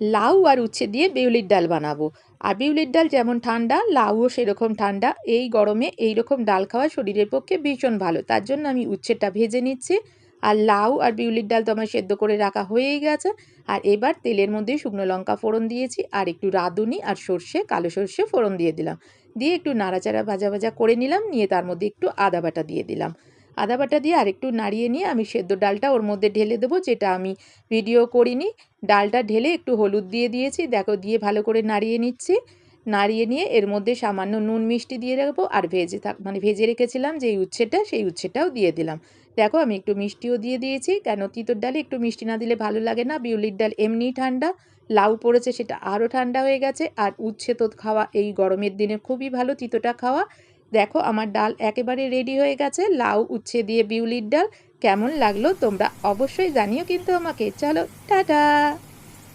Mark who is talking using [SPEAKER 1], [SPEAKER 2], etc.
[SPEAKER 1] লাউ আর উচ্ছে দিয়ে বিউলির ডাল বানাবো। আর বিউলির ডাল যেমন ঠান্ডা, লাউও সেরকম ঠান্ডা। এই গরমে এই রকম ডাল খাওয়া শরীরের পক্ষে ভীষণ ভালো। তার জন্য আমি উচ্ছেটা ভেজে নিচ্ছি। আর লাউ আর বিউলির ডাল তো আমার সেদ্ধ করে রাখা হয়েই গেছে। আর এবার তেলের মধ্যে শুকনো লঙ্কা ফোড়ন দিয়েছি। আর একটু রাঁধুনি আর সর্ষে, কালো সর্ষে ফোড়ন দিয়ে দিলাম। দিয়ে একটু নাড়াচাড়া ভাজা ভাজা করে নিলাম। নিয়ে তার মধ্যে একটু আদা বাটা দিয়ে দিলাম। আদা বাটা দিয়ে আরেকটু নাড়িয়ে নিয়ে আমি সেদ্ধ ডালটা ওর মধ্যে ঢেলে দেবো, যেটা আমি ভিডিও করিনি। ডালটা ঢেলে একটু হলুদ দিয়ে দিয়েছি, দেখো দিয়ে ভালো করে নাড়িয়ে নিচ্ছি। নাড়িয়ে নিয়ে এর মধ্যে সামান্য নুন মিষ্টি দিয়ে রাখব আর ভেজে থাক মানে ভেজে রেখেছিলাম যেই উচ্ছেটা সেই উচ্ছেটাও দিয়ে দিলাম। দেখো আমি একটু মিষ্টিও দিয়ে দিয়েছি, কেন তিতর ডালে একটু মিষ্টি না দিলে ভালো লাগে না? বিউলির ডাল এমনি ঠান্ডা, লাউ পড়েছে সেটা আরও ঠান্ডা হয়ে গেছে, আর উচ্ছে তো খাওয়া এই গরমের দিনে খুবই ভালো তিতোটা খাওয়া। দেখো আমার ডাল একেবারে রেডি হয়ে গেছে। লাউ, উচ্ছে দিয়ে বিউলির ডাল। কেমন লাগল তোমরা অবশ্যই জানিও কিন্তু আমাকে। চলো, টাটা!